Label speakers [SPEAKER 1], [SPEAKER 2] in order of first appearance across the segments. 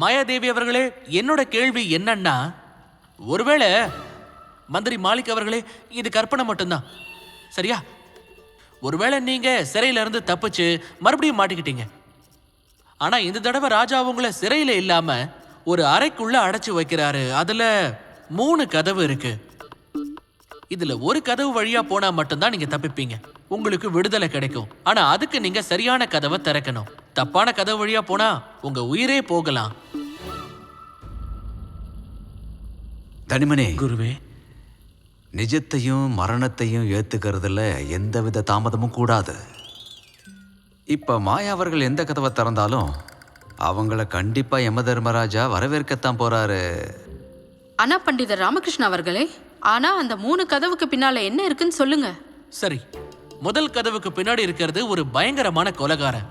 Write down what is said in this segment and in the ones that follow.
[SPEAKER 1] மாயாதேவி அவர்களே என்னோட கேள்வி என்னன்னா ஒருவேளை மந்திரி மாலிக் அவர்களே இது கற்பனை மட்டும்தான் சரியா? ஒருவேளை நீங்க சிறையில இருந்து தப்பிச்சு மறுபடியும் மாட்டிக்கிட்டீங்க. ஆனா இந்த தடவை ராஜா உங்களை சிறையில இல்லாம ஒரு அறைக்குள்ள அடைச்சு வைக்கிறாரு. அதுல மூணு கதவு இருக்கு. இதுல ஒரு கதவு வழியா போனா மட்டும்தான் நீங்க தப்பிப்பீங்க. உங்களுக்கு விடுதலை கிடைக்கும். ஆனா அதுக்கு நீங்க சரியான கதவை திறக்கணும். தப்பான கதவு வழியா போனா உங்க உயிரே போகலாம்.
[SPEAKER 2] தனிமணி
[SPEAKER 1] குருவே.
[SPEAKER 2] நிஜத்தையும் மரணத்தையும் ஏத்துக்கிறதுல எந்தவித தாமதமும் கூடாது. இப்ப மாயா அவர்கள் எந்த கதவை திறந்தாலும் அவங்கள கண்டிப்பா யம தர்மராஜா வரவேற்கத்தான் போறாரு.
[SPEAKER 3] ஆனா பண்டிதர் ராமகிருஷ்ண அவர்களே ஆனா அந்த மூணு கதவுக்கு பின்னால என்ன இருக்குன்னு சொல்லுங்க.
[SPEAKER 1] சரி முதல் கதவுக்கு பின்னாடி இருக்கிறது ஒரு பயங்கரமான கொலகாரன்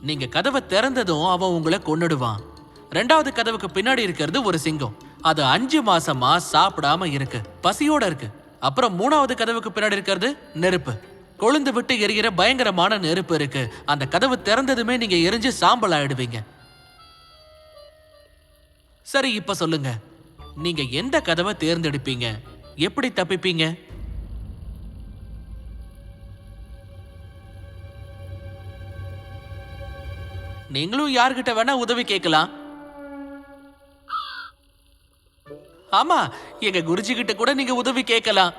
[SPEAKER 1] நீங்க கதவை திறந்ததும் அவன் உங்களை கொன்னுடுவான். ரெண்டாவது கதவுக்கு பின்னாடி இருக்கிறது ஒரு சிங்கம். அது அஞ்சு மாசமா சாப்பிடாம இருக்கு. பசியோட இருக்கு. அப்புறம் மூணாவது கதவுக்கு பின்னாடி இருக்கிறது நெருப்பு. கொழுந்து விட்டு எரிகிற பயங்கரமான நெருப்பு இருக்கு. அந்த கதவு திறந்ததுமே நீங்க எரிஞ்சு சாம்பல் ஆயிடுவீங்க. சரி இப்ப சொல்லுங்க. நீங்க எந்த கதவை தேர்ந்தெடுப்பீங்க? எப்படி தப்பிப்பீங்க? நீங்களும் யார்கிட்ட வேணா உதவி கேட்கலாம். ஆமா எங்க குருஜி கிட்ட கூட நீங்க உதவி கேட்கலாம்.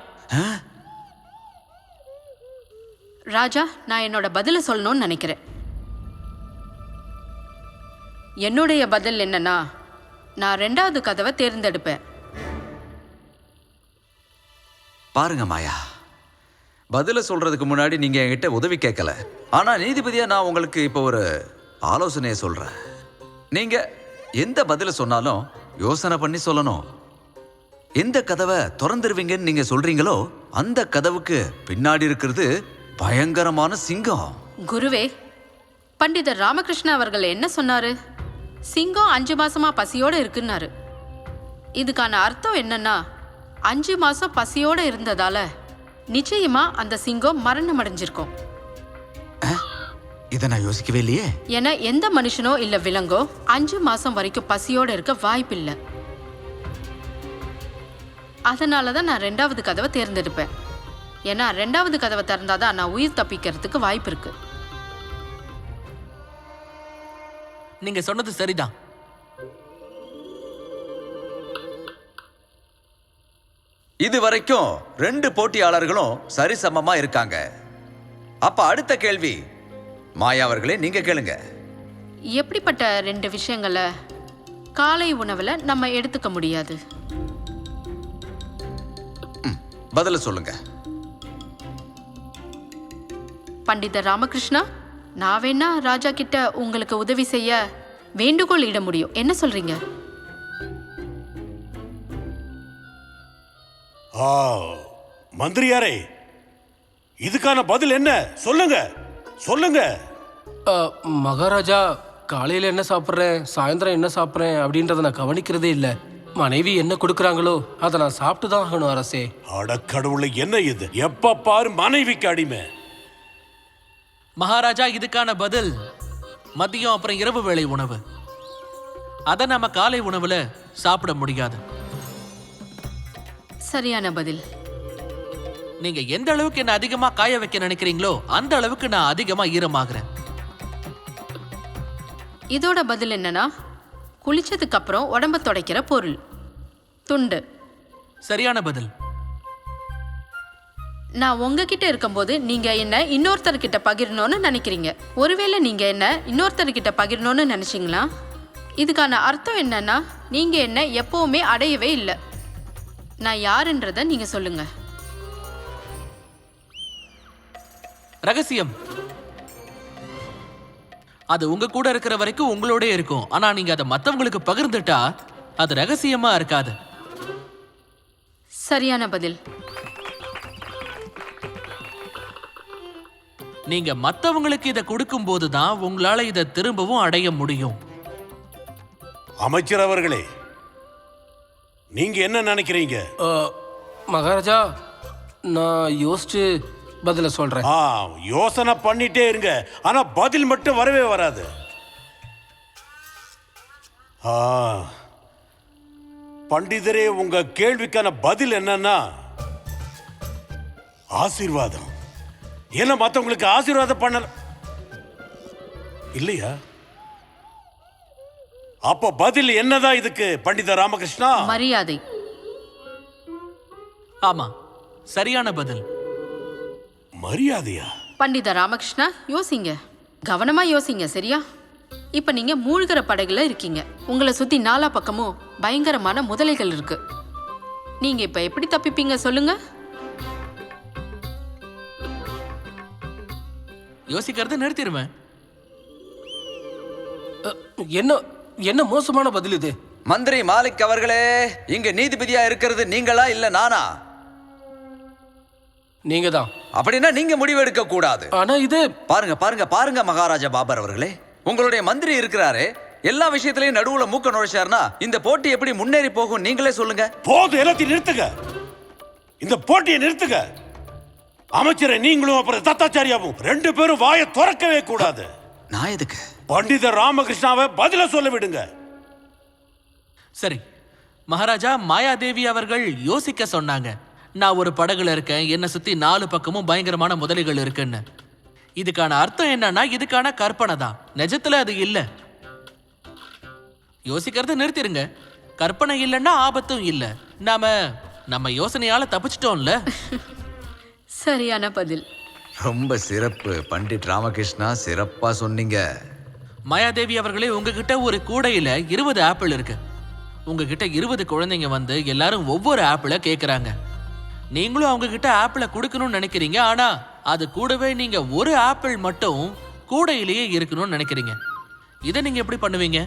[SPEAKER 3] ராஜா நான் என்னோட பதில சொல்லணும்னு நினைக்கிறேன். என்னுடைய பதில் என்னன்னா நான் ரெண்டாவது கதவை தேர்ந்தெடுப்பேன்.
[SPEAKER 2] பாருங்க மாயா பதில சொல்றதுக்கு முன்னாடி நீங்க என்கிட்ட உதவி கேட்கல. ஆனா நீதிபதியா நான் உங்களுக்கு இப்போ ஒரு ஆலோசனையை சொல்றேன். நீங்க எந்த பதில சொன்னாலும் யோசனை பண்ணி சொல்லணும். எந்த கதவை திறந்துருவீங்கன்னு நீங்க சொல்றீங்களோ அந்த கதவுக்கு பின்னாடி இருக்கிறது பயங்கரமான சிங்கம்.
[SPEAKER 3] குருவே பண்டிதர் ராமகிருஷ்ண அவர்கள் என்ன சொன்னாரு? சிங்கம் அஞ்சு மாசமா பசியோட இருக்குன்னாரு. இதுக்கான அர்த்தம் என்னன்னா அஞ்சு மாசம் பசியோட இருந்ததால நிச்சயமா அந்த சிங்கம் மரணம் அடைஞ்சிருக்கும்.
[SPEAKER 2] இதை நான் யோசிக்கவே இல்லையே.
[SPEAKER 3] ஏன்னா எந்த மனுஷனோ இல்ல விலங்கோ அஞ்சு மாசம் வரைக்கும் பசியோட இருக்க வாய்ப்பில்லை. அதனால தான் நான் ரெண்டாவது கதவை தேர்ந்தெடுப்பேன். ஏன்னா ரெண்டாவது கதவை திறந்தாதான் நான் உயிர் தப்பிக்கிறதுக்கு வாய்ப்பு இருக்கு.
[SPEAKER 1] நீங்க சொன்னது சரிதான்.
[SPEAKER 2] இது வரைக்கும் ரெண்டு போட்டியாளர்களும் சரிசமமா இருக்காங்க. அப்ப அடுத்த கேள்வி மாயா அவர்களே நீங்க கேளுங்க.
[SPEAKER 3] எப்படிப்பட்ட ரெண்டு விஷயங்களை காலை உணவுல நம்ம எடுத்துக்க முடியாது?
[SPEAKER 2] பதில சொல்லுங்க.
[SPEAKER 3] பண்டிதர் ராமகிருஷ்ணா நான் வேணா ராஜா கிட்ட உங்களுக்கு உதவி செய்ய வேண்டுகோள் இட முடியும். என்ன சொல்றீங்க?
[SPEAKER 4] ஆ மந்திரியாரே இதுக்கான பதில் என்ன? சொல்லுங்க சொல்லுங்க.
[SPEAKER 5] மகாராஜா காலையில் என்ன சாப்பிட்றேன் சாயந்தரம் என்ன சாப்பிட்றேன் அப்படின்றத நான் கவனிக்கிறதே இல்லை. மனைவி என்ன கொடுக்குறாங்களோ அதை நான் சாப்பிட்டு தான் ஆகணும் அரசே.
[SPEAKER 4] அடக்கடவுளை என்ன இது? எப்ப பாரு மனைவிக்கு அடிமை.
[SPEAKER 1] மகாராஜா இதுக்கான பதில் மதியம் அப்புறம் இரவு வேளை உணவு. அதை நம்ம காலை உணவுல சாப்பிட முடியாது.
[SPEAKER 3] சரியான பதில்.
[SPEAKER 1] நீங்க எந்த அளவுக்கு என்ன அதிகமா காய வைக்க நினைக்கிறீங்களோ அந்த அளவுக்கு நான் அதிகமா ஈரமாகிறேன்.
[SPEAKER 3] இதோட பதில் என்னன்னா குளிச்சதுக்கு அப்புறம் உடம்ப துடைக்கிற பொருள். துண்டு.
[SPEAKER 1] சரியான பதில்.
[SPEAKER 3] நான் உங்ககிட்ட இருக்கும்போது நீங்க என்ன இன்னொருத்தர்கிட்ட பகிரணும்னு நினைக்கிறீங்க? ஒருவேளை நீங்க என்ன இன்னொருத்தர்கிட்ட பகிரணும்னு நினைச்சீங்களா? இதுக்கான அர்த்தம் என்னன்னா நீங்க என்ன எப்பவுமே அடையவே இல்லை. நான் யாருன்றத நீங்க சொல்லுங்க.
[SPEAKER 1] ரகசியம். அது உங்க கூட இருக்கிற வரைக்கும் உங்களோட இருக்கும். ஆனா நீங்க அதை மத்தவங்களுக்கு பகிர்ந்துட்டா அது ரகசியமா இருக்காது.
[SPEAKER 3] சரியான பதில்.
[SPEAKER 1] நீங்க மத்தவங்களுக்கு இதை கொடுக்கும் போதுதான் உங்களால இதை திரும்பவும் அடைய முடியும்.
[SPEAKER 4] அமைச்சர் அவர்களே நீங்க என்ன நினைக்கிறீங்க?
[SPEAKER 5] மகாராஜா நான் யோசிச்சு பதில சொல்கிறேன்
[SPEAKER 4] ஆ யோசனை பண்ணிட்டே இருங்க. ஆனா பதில் மட்டும் வரவே வராது. ஆ பண்டிதரே உங்க கேள்விக்கான பதில் என்னன்னா ஆசீர்வாதம். ஏன்னா மத்தவங்களுக்கு ஆசீர்வாதம் பண்ணல. இல்லையா? அப்ப பதில் என்னதான் இதுக்கு பண்டித ராமகிருஷ்ணா?
[SPEAKER 3] மரியாதை.
[SPEAKER 1] ஆமா சரியான பதில்.
[SPEAKER 4] மரியாதையா?
[SPEAKER 3] பண்டித ராமகிருஷ்ணா யோசிங்க. கவனமா யோசிங்க சரியா? இப்ப நீங்க மூழ்கிற படகுல இருக்கீங்க. உங்களை சுத்தி நாலா பக்கமும் பயங்கரமான முதலைகள் இருக்கு. நீங்க இப்ப எப்படி தப்பிப்பீங்க சொல்லுங்க.
[SPEAKER 1] யோசிக்கிறத நிறுத்திடுவேன்.
[SPEAKER 5] என்ன என்ன மோசமான பதில் இது?
[SPEAKER 2] மந்திரி மாலிக் அவர்களே இங்க நீதிபதியா இருக்கிறது நீங்களா இல்ல நானா?
[SPEAKER 5] நீங்க தான்
[SPEAKER 2] அப்படின்னா நீங்க முடிவெடுக்க கூடாது.
[SPEAKER 5] ஆனா இது
[SPEAKER 2] பாருங்க பாருங்க பாருங்க மகாராஜா பாபர் அவர்களே. உங்களுடைய மந்திரி இருக்கிறாரே. எல்லா விஷயத்திலையும் நடுவுல மூக்க நுழைச்சாருன்னா இந்த போட்டி எப்படி முன்னேறி போகும் நீங்களே சொல்லுங்க.
[SPEAKER 4] போதும் எல்லாத்தையும் நிறுத்துங்க. இந்த போட்டியை நிறுத்துங்க. அமைச்சரை நீங்களும் அப்புறம் தத்தாச்சாரியாவும் ரெண்டு பேரும் வாயை திறக்கவே கூடாது.
[SPEAKER 2] நான் எதுக்கு?
[SPEAKER 4] பண்டித ராமகிருஷ்ணாவை பதில சொல்ல விடுங்க.
[SPEAKER 1] சரி மகாராஜா மாயாதேவி அவர்கள் யோசிக்க சொன்னாங்க. நான் ஒரு படகுல இருக்கேன். என்னை சுத்தி நாலு பக்கமும் பயங்கரமான முதலைகள் இருக்குன்னு. இதுக்கான அர்த்தம் என்னன்னா இதுக்கான கற்பனை தான். நிஜத்துல அது இல்ல. யோசிக்கிறத நிறுத்திருங்க. கற்பனை இல்லைன்னா ஆபத்தும் இல்ல. நாம நம்ம யோசனையால தப்பிச்சிட்டோம்ல.
[SPEAKER 3] சரியான பதில்.
[SPEAKER 2] ரொம்ப சிறப்பு. பண்டிட் ராமகிருஷ்ணா சிறப்பா சொன்னீங்க.
[SPEAKER 1] மாயாதேவி அவர்களே உங்ககிட்ட ஒரு கூடையில இருபது ஆப்பிள் இருக்கு. உங்ககிட்ட இருபது குழந்தைங்க வந்து எல்லாரும் ஒவ்வொரு ஆப்பிள கேக்குறாங்க. நீங்களும் அவங்க கிட்ட ஆப்பிள கொடுக்கணும்னு நினைக்கிறீங்க ஆனா அது கூடவே நீங்க ஒரு ஆப்பிள் மட்டும் கூடையிலேயே இருக்கணும்னு நினைக்கிறீங்க. இதை நீங்க எப்படி பண்ணுவீங்க?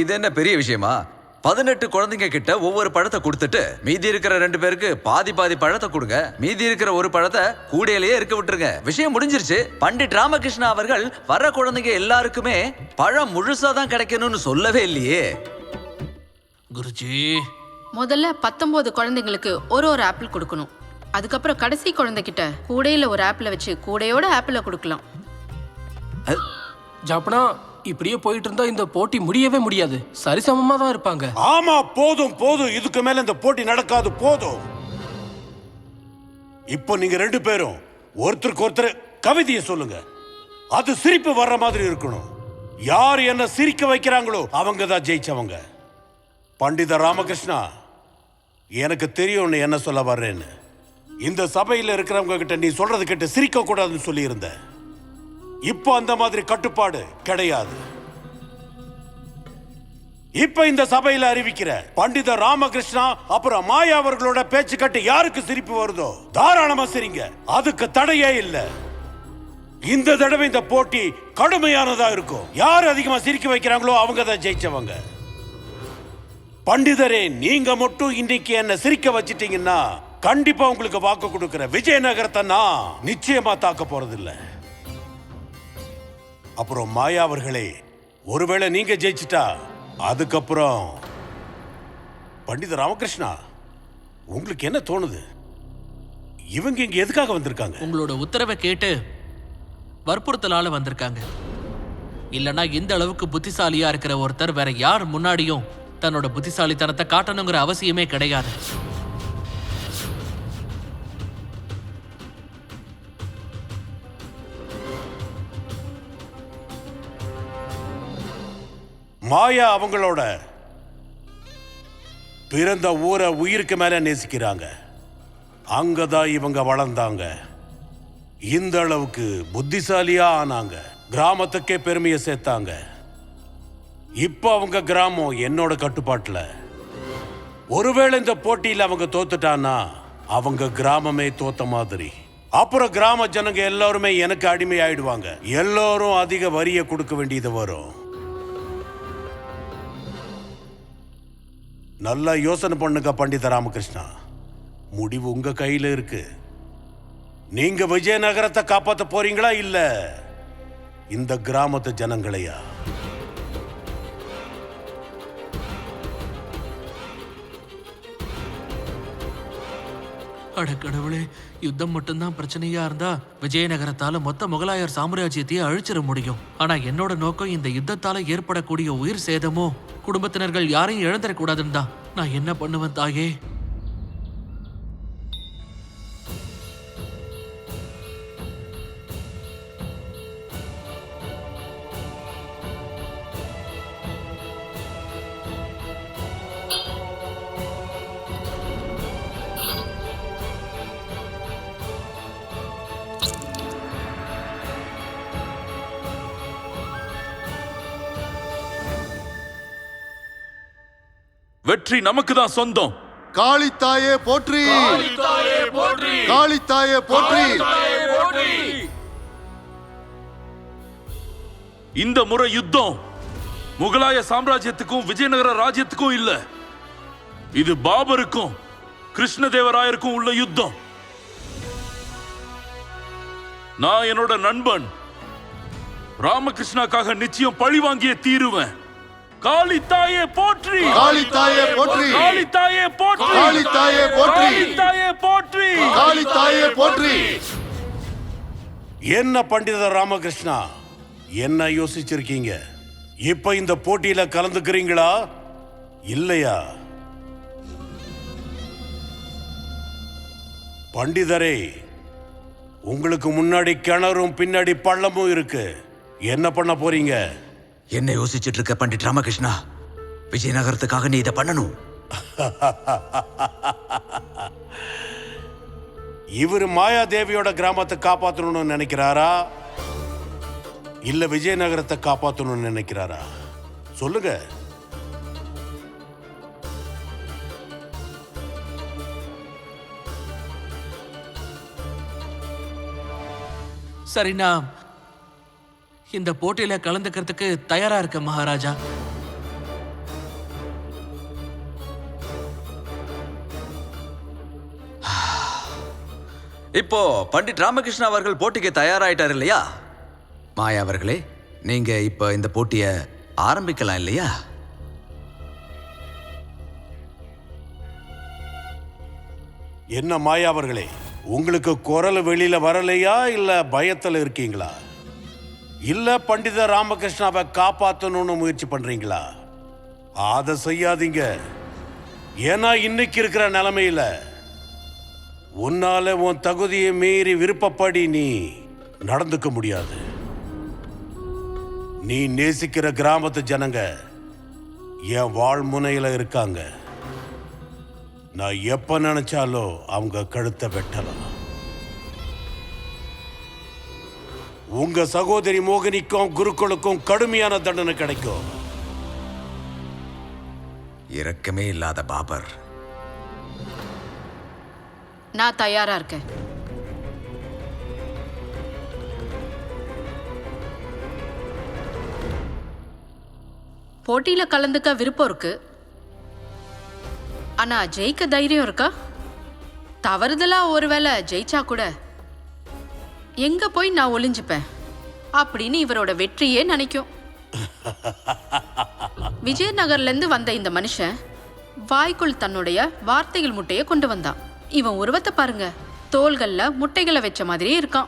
[SPEAKER 2] இது என்ன பெரிய விஷயமா? பதினெட்டு குழந்தைங்க கிட்ட ஒவ்வொரு பழத்தை கொடுத்துட்டு மீதி இருக்கிற ரெண்டு பேருக்கு பாதி பாதி பழத்தை கொடுங்க. மீதி இருக்கிற ஒரு பழத்தை கூடையிலேயே இருக்க விட்டுருங்க. விஷயம் முடிஞ்சிருச்சு. பண்டிட் ராமகிருஷ்ணா அவர்கள் வர குழந்தைங்க எல்லாருக்குமே பழம் முழுசா தான் கிடைக்கணும்னு சொல்லவே இல்லையே.
[SPEAKER 1] குருஜி
[SPEAKER 3] முதல்ல பத்தொன்பது குழந்தைங்களுக்கு ஒரு ஒரு ஆப்பிள் கொடுக்கணும். அதுக்கப்புறம் கடைசி குழந்தைகிட்ட கூடையில ஒரு ஆப்பிள வச்சு கூடையோட ஆப்பிள கொடுக்கலாம்.
[SPEAKER 5] ஜாப்பனா இப்படியே போயிட்டு இருந்தா இந்த போட்டி முடியவே முடியாது. சரிசமமா தான் இருப்பாங்க.
[SPEAKER 4] ஆமா போதும் போதும். இதுக்கு மேல இந்த போட்டி நடக்காது போதும். இப்போ நீங்க ரெண்டு பேரும் ஒருத்தருக்கு ஒருத்தர் கவிதையை சொல்லுங்க. அது சிரிப்பு வர்ற மாதிரி இருக்கணும். யார் என்ன சிரிக்க வைக்கிறாங்களோ அவங்க தான் ஜெயிச்சவங்க. பண்டித ராமகிருஷ்ணா. எனக்கு தெரியும் நீ என்ன சொல்ல வர்றேன்னு. இந்த சபையில் இருக்கிறவங்க கிட்ட நீ சொல்றது கிட்ட சிரிக்க கூடாதுன்னு சொல்லியிருந்த. இப்போ அந்த மாதிரி கட்டுப்பாடு கிடையாது. இப்ப இந்த சபையில அறிவிக்கிற பண்டித ராமகிருஷ்ணா அப்புறம் மாயா அவர்களோட பேச்சு கட்டு யாருக்கு சிரிப்பு வருதோ? தாராளமா சிரிங்க. அதுக்கு தடையே இல்ல. இந்த தடவை இந்த போட்டி கடுமையானதா இருக்கும். யார் அதிகமா சிரிக்க வைக்கிறாங்களோ அவங்க தான் ஜெயிச்சவங்க. பண்டிதரே நீங்க மட்டும் இன்னைக்கு என்ன சிரிக்க வச்சிட்டீங்கன்னா கண்டிப்பா உங்களுக்கு வாக்கு கொடுக்கிற விஜயநகரத்தை நான் நிச்சயமா தாக்க போறதில்ல. அப்புறம் மாயா அவர்களே ஒருவேளை நீங்க ஜெயிச்சிட்டா அதுக்கப்புறம் பண்டித ராமகிருஷ்ணா உங்களுக்கு என்ன தோணுது? இவங்க இங்க எதுக்காக வந்திருக்காங்க?
[SPEAKER 1] உங்களோட உத்தரவை கேட்டு வற்புறுத்தலால வந்திருக்காங்க. இல்லனா இந்த அளவுக்கு புத்திசாலியா இருக்கிற ஒருத்தர் வேற யார் முன்னாடியும் தன்னோட புத்திசாலித்தனத்தை காட்டணுங்கிற அவசியமே கிடையாது.
[SPEAKER 4] மாயா அவங்களோட பிறந்த ஊரை உயிருக்கு மேல நேசிக்கிறாங்க. அங்கதான் இவங்க வளர்ந்தாங்க. இந்த அளவுக்கு புத்திசாலியா ஆனாங்க. கிராமத்துக்கே பெருமையை சேர்த்தாங்க. இப்போ அவங்க கிராமம் என்னோட கட்டுப்பாட்டில். ஒருவேளை இந்த போட்டியில் அவங்க தோத்துட்டானா அவங்க கிராமமே தோத்த மாதிரி. அப்புறம் கிராம ஜனங்க எல்லாருமே எனக்கு அடிமை ஆயிடுவாங்க எல்லோரும் அதிக வரியை கொடுக்க வேண்டியது வரும். நல்லா யோசனை பண்ணுங்க பண்டித ராமகிருஷ்ணா. முடிவு உங்க கையில இருக்கு. நீங்க விஜயநகரத்தை காப்பாற்ற போறீங்களா இல்ல இந்த கிராமத்து ஜனங்களையா?
[SPEAKER 1] அட கடவுளே யுத்தம் மட்டும்தான் பிரச்சனையா இருந்தா விஜயநகரத்தால மொத்த முகலாயர் சாம்ராஜ்யத்தையே அழிச்சிட முடியும். ஆனா என்னோட நோக்கம் இந்த யுத்தத்தால ஏற்படக்கூடிய உயிர் சேதமோ குடும்பத்தினர்கள் யாரையும் இழந்துடக்கூடாதுன்னு தான். நான் என்ன பண்ணுவேன் தாயே?
[SPEAKER 6] வெற்றி நமக்கு தான் சொந்தம்
[SPEAKER 7] காளித்தாயே போற்றி. காளித்தாயே போற்றி.
[SPEAKER 6] இந்த முறை யுத்தம் முகலாய சாம்ராஜ்யத்துக்கும் விஜயநகர ராஜ்யத்துக்கும் இல்ல. இது பாபருக்கும் கிருஷ்ணதேவராயருக்கும் உள்ள யுத்தம். நான் என்னோட நண்பன் ராமகிருஷ்ணாக்காக நிச்சயம் பழி வாங்கிய தீருவேன். காளி தாயே போற்றி.
[SPEAKER 7] காளித்தாயே போற்றி.
[SPEAKER 6] காளி தாயே போற்றி.
[SPEAKER 7] காளித்தாயே போற்றி.
[SPEAKER 6] காளி தாயே போற்றி.
[SPEAKER 7] காளித்தாயே போற்றி.
[SPEAKER 4] என்ன பண்டித ராமகிருஷ்ணா? என்ன யோசிச்சிருக்கீங்க? இப்ப இந்த போட்டியில கலந்துக்கிறீங்களா? இல்லையா? பண்டிதரே உங்களுக்கு முன்னாடி கிணறும் பின்னாடி பள்ளமும் இருக்கு. என்ன பண்ண போறீங்க?
[SPEAKER 2] என்ன யோசிச்சுட்டு இருக்க பண்டிட் ராமகிருஷ்ணா? விஜயநகரத்துக்காக நீ இதை பண்ணணும்.
[SPEAKER 4] இவர் மாயாதேவியோட கிராமத்தை காப்பாத்தணும்னு நினைக்கிறாரா? இல்ல விஜயநகரத்தை காப்பாத்தணும்னு நினைக்கிறாரா? சொல்லுங்க.
[SPEAKER 1] சரி நான் இந்த போட்டியில கலந்துக்கிறதுக்கு தயாரா இருக்கேன் மகாராஜா?
[SPEAKER 2] இப்போ பண்டிட் ராமகிருஷ்ணா அவர்கள் போட்டிக்கு தயாராயிட்டார் இல்லையா? மாயா அவர்களே நீங்க இப்ப இந்த போட்டியை ஆரம்பிக்கலாம் இல்லையா?
[SPEAKER 4] என்ன மாயா அவர்களே உங்களுக்கு குரல் வெளியில வரலையா இல்ல பயத்துல இருக்கீங்களா? இல்ல பண்டித ராமகிருஷ்ணாவை காப்பாத்தணும்னு முயற்சி பண்றீங்களா? அதை செய்யாதீங்க. ஏன்னா இன்னைக்கு இருக்கிற நிலைமையில உன்னால உன் தகுதியை மீறி விருப்பப்படி நீ நடந்துக்க முடியாது. நீ நேசிக்கிற கிராமத்து ஜனங்க என் வாழ்முனையில இருக்காங்க. நான் எப்ப நினைச்சாலும் அவங்க கழுத்தை வெட்டலாம். உங்க சகோதரி மோகினிக்கும் குருக்களுக்கும் கடுமையான தண்டனை கிடைக்கும்.
[SPEAKER 2] இரக்கமே இல்லாத பாபர்.
[SPEAKER 3] நான் தயாரா இருக்கேன். போட்டியில கலந்துக்க விருப்பம் இருக்கு. ஆனா ஜெயிக்க தைரியம் இருக்கா? தவறுதலா ஒருவேளை ஜெயிச்சா கூட எங்க போய் நான் ஒளிஞ்சுப்பேன்? அப்படின்னு இவரோட வெற்றியே நினைக்கும். விஜயநகர்ல இருந்து வந்த இந்த மனுஷன் வாய்க்குள் தன்னுடைய வார்த்தைகள் முட்டைய கொண்டு வந்தான். இவன் உருவத்தை பாருங்க. தோள்கள்ல முட்டைகளை வச்ச மாதிரியே இருக்கான்.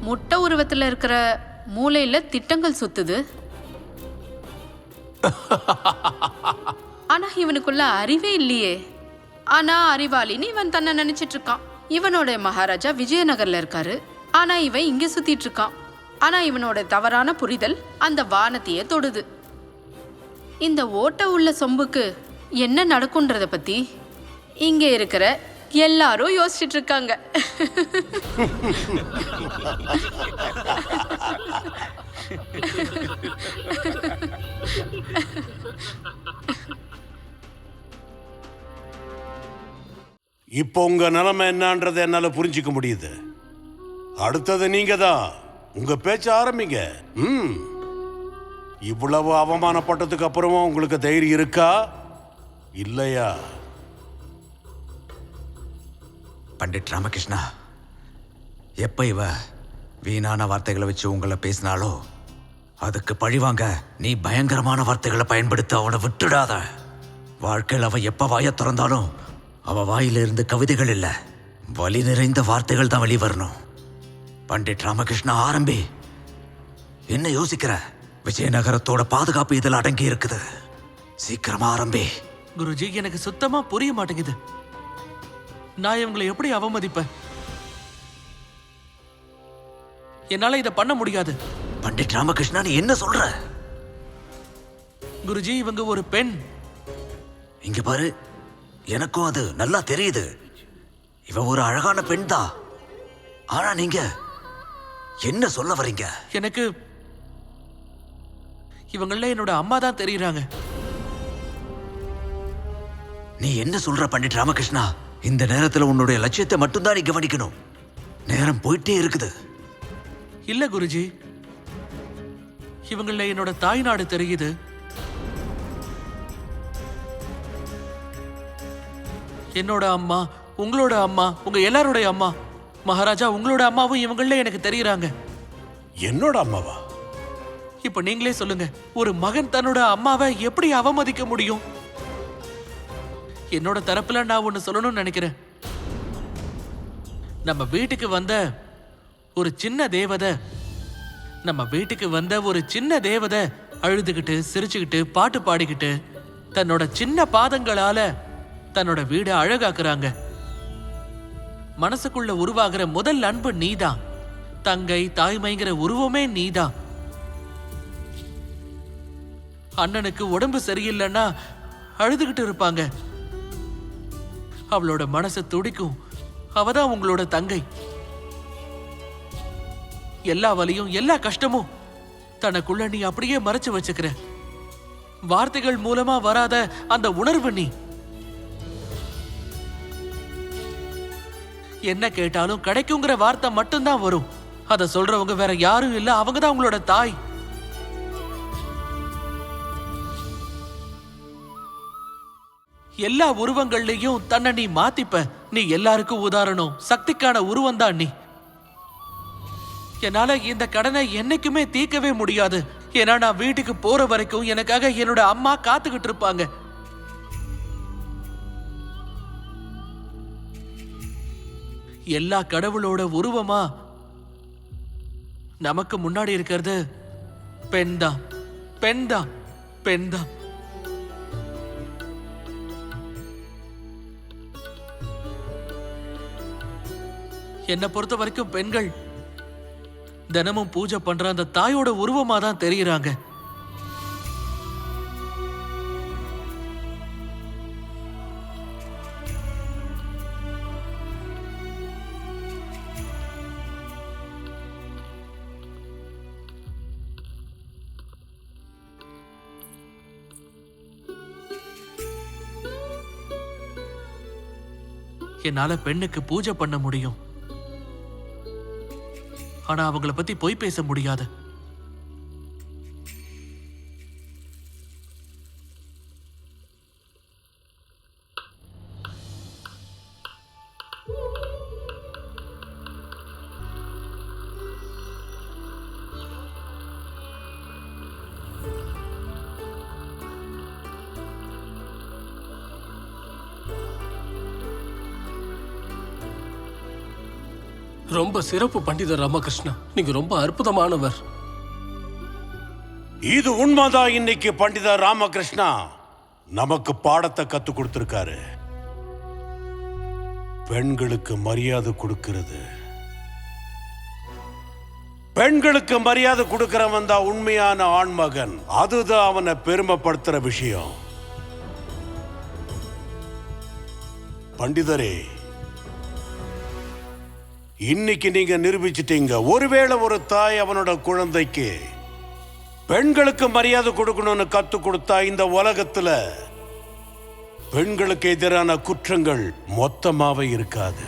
[SPEAKER 3] முட்டை உருவத்துல இருக்கிற மூளையில திட்டங்கள் சுத்துது. ஆனா இவனுக்குள்ள அறிவே இல்லையே. ஆனா அறிவாளின்னு இவன் தன்னை நினைச்சிட்டு இருக்கான். இவனோட மகாராஜா விஜயநகர்ல இருக்காரு. ஆனா இவன் இங்க சுத்திட்டு இருக்கான் ஆனா இவனோட தவறான புரிதல் அந்த வானத்தையே தொடுது. இந்த ஓட்ட உள்ள சொம்புக்கு என்ன நடக்கும்ன்றத பத்தி இங்க இருக்கிற எல்லாரும் யோசிச்சுட்டு இருக்காங்க
[SPEAKER 4] இப்போ உங்க நிலைமை என்னன்றதை என்னால புரிஞ்சுக்க முடியுது. அடுத்தது நீங்க தான் உங்க பேச்ச ஆரம்பிங்க. ம். இவ்வளவு அவமானப்பட்டதுக்கு அப்புறமா உங்களுக்கு தைரியம் இருக்கா? இல்லையா?
[SPEAKER 2] பண்டிட் ராமகிருஷ்ணா எப்ப இவ வீணான வார்த்தைகளை வச்சு உங்களை பேசினாலோ அதுக்கு பழிவாங்க நீ பயங்கரமான வார்த்தைகளை பயன்படுத்த அவனை விட்டுடாத. வாழ்க்கையில் அவன் எப்ப வாயை திறந்தாலும் அவ வாயிலிருந்து கவிதைகள் இல்லை வலி நிறைந்த வார்த்தைகள் தான் வெளிவரணும். பண்டிட் ராமகிருஷ்ணா ஆரம்பி. என்ன யோசிக்கிற? விஜயநகரத்தோட பாதுகாப்பு இதில் அடங்கி இருக்குது. சீக்கிரமா ஆரம்பி.
[SPEAKER 1] குருஜி எனக்கு சுத்தமா புரிய மாட்டேங்குது. நான் இவங்களை எப்படி அவமதிப்பேன்? என்னால இதை பண்ண முடியாது.
[SPEAKER 2] பண்டிட் ராமகிருஷ்ணா நீ என்ன சொல்ற?
[SPEAKER 1] குருஜி இவங்க ஒரு பெண்.
[SPEAKER 2] இங்க பாரு. எனக்கும் அது நல்லா தெரியுது. இவ ஒரு அழகான பெண் தான் ஆனா நீங்க என்ன சொல்ல வர்றீங்க?
[SPEAKER 1] எனக்கு இவங்கள என்னோட அம்மா தான் தெரியுறாங்க.
[SPEAKER 2] நீ என்ன சொல்ற பண்டிட் ராமகிருஷ்ணா? இந்த நேரத்துல உன்னுடைய லட்சியத்தை மட்டும்தான் நீ கவனிக்கணும். நேரம் போயிட்டே இருக்குது.
[SPEAKER 1] இல்ல குருஜி. இவங்கள என்னோட தாய்நாடு தெரியுது. என்னோட அம்மா உங்களோட அம்மா உங்க எல்லாரோடைய அம்மா. மகாராஜா உங்களோட அம்மாவும் இவங்கள எனக்கு தெரியுறாங்க.
[SPEAKER 4] என்னோட அம்மாவா?
[SPEAKER 1] இப்ப நீங்களே சொல்லுங்க ஒரு மகன் தன்னோட அம்மாவை எப்படி அவமதிக்க முடியும்? என்னோட தரப்புல நான் ஒன்னு சொல்லணும்னு நினைக்கிறேன். நம்ம வீட்டுக்கு வந்த ஒரு சின்ன தேவதை நம்ம வீட்டுக்கு வந்த ஒரு சின்ன தேவதை அழுதுகிட்டு சிரிச்சுக்கிட்டு பாட்டு பாடிக்கிட்டு தன்னோட சின்ன பாதங்களால தன்னோட வீடை அழகாக்குறாங்க. மனசுக்குள்ள உருவாகிற முதல் அன்பு நீதான். தங்கை தாய்மைங்கிற உருவமே நீதான். அண்ணனுக்கு உடம்பு சரியில்லைன்னா அழுதுகிட்டு இருப்பாங்க. அவளோட மனசு துடிக்கும். அவதான் உங்களோட தங்கை. எல்லா வலியும் எல்லா கஷ்டமும் தனக்குள்ள நீ அப்படியே மறைச்சு வச்சுக்கிற. வார்த்தைகள் மூலமா வராத அந்த உணர்வு நீ. என்ன கேட்டாலும் கிடைக்குங்கிற வார்த்தை மட்டும்தான் வரும். அத சொல்றவங்க வேற யாரும் இல்ல அவங்க தான் உங்களோட தாய். எல்லா உருவங்கள்லயும் தன்னை நீ மாத்திப்ப. நீ எல்லாருக்கும் உதாரணம். சக்திக்கான உருவம் தான் நீ. என்னால இந்த கடனை என்னைக்குமே தீர்க்கவே முடியாது. ஏன்னா நான் வீட்டுக்கு போற வரைக்கும் எனக்காக என்னோட அம்மா காத்துக்கிட்டு இருப்பாங்க. எல்லா கடவுளோட உருவமா? நமக்கு முன்னாடி இருக்கிறது பெண் தான் பெண் தான் பெண் தான் என்னை பொறுத்த வரைக்கும் பெண்கள் தினமும் பூஜை பண்ற அந்த தாயோட உருவமா தான் தெரியுறாங்க. என்னால பெண்ணுக்கு பூஜை பண்ண முடியும். ஆனா அவங்கள பத்தி பொய் பேச முடியாது.
[SPEAKER 5] ரொம்ப சிறப்பு பண்டிதர் ராமகிருஷ்ணா. நீங்க ரொம்ப அற்புதமானவர்.
[SPEAKER 4] இது உண்மைதான் இன்னைக்கு பண்டிதர் ராமகிருஷ்ணா? நமக்கு பாடத்தை கத்து கொடுத்திருக்காரு. பெண்களுக்கு மரியாதை கொடுக்கிறது. பெண்களுக்கு மரியாதை கொடுக்கிறவன் தான் உண்மையான ஆண்மகன். அதுதான் அவனை பெருமைப்படுத்துற விஷயம். பண்டிதரே இன்னைக்கு நீங்க நிரூபிச்சிட்டீங்க. ஒருவேளை ஒரு தாய் அவனோட குழந்தைக்கு பெண்களுக்கு மரியாதை கொடுக்கணும்னு கத்து கொடுத்தா இந்த உலகத்துல பெண்களுக்கு எதிரான குற்றங்கள் மொத்தமாவே இருக்காது.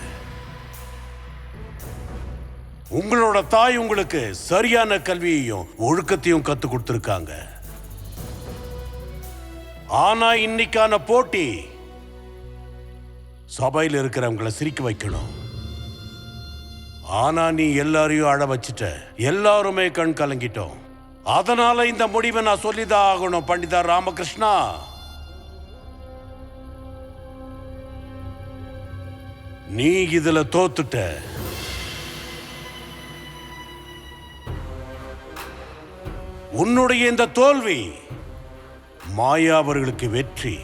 [SPEAKER 4] உங்களோட தாய் உங்களுக்கு சரியான கல்வியையும் ஒழுக்கத்தையும் கத்து கொடுத்துருக்காங்க. ஆனா இன்னைக்கான போட்டி சபையில் இருக்கிறவங்கள சிரிக்க வைக்கணும். ஆனா நீ எல்லாரையும் அழ வச்சுட்ட. எல்லாருமே கண் கலங்கிட்டோம். அதனால இந்த முடிவை நான் சொல்லிதான் ஆகணும் பண்டிதா ராமகிருஷ்ணா. நீ இதுல தோத்துட்ட. உன்னுடைய இந்த தோல்வி மாயா அவர்களுக்கு வெற்றி.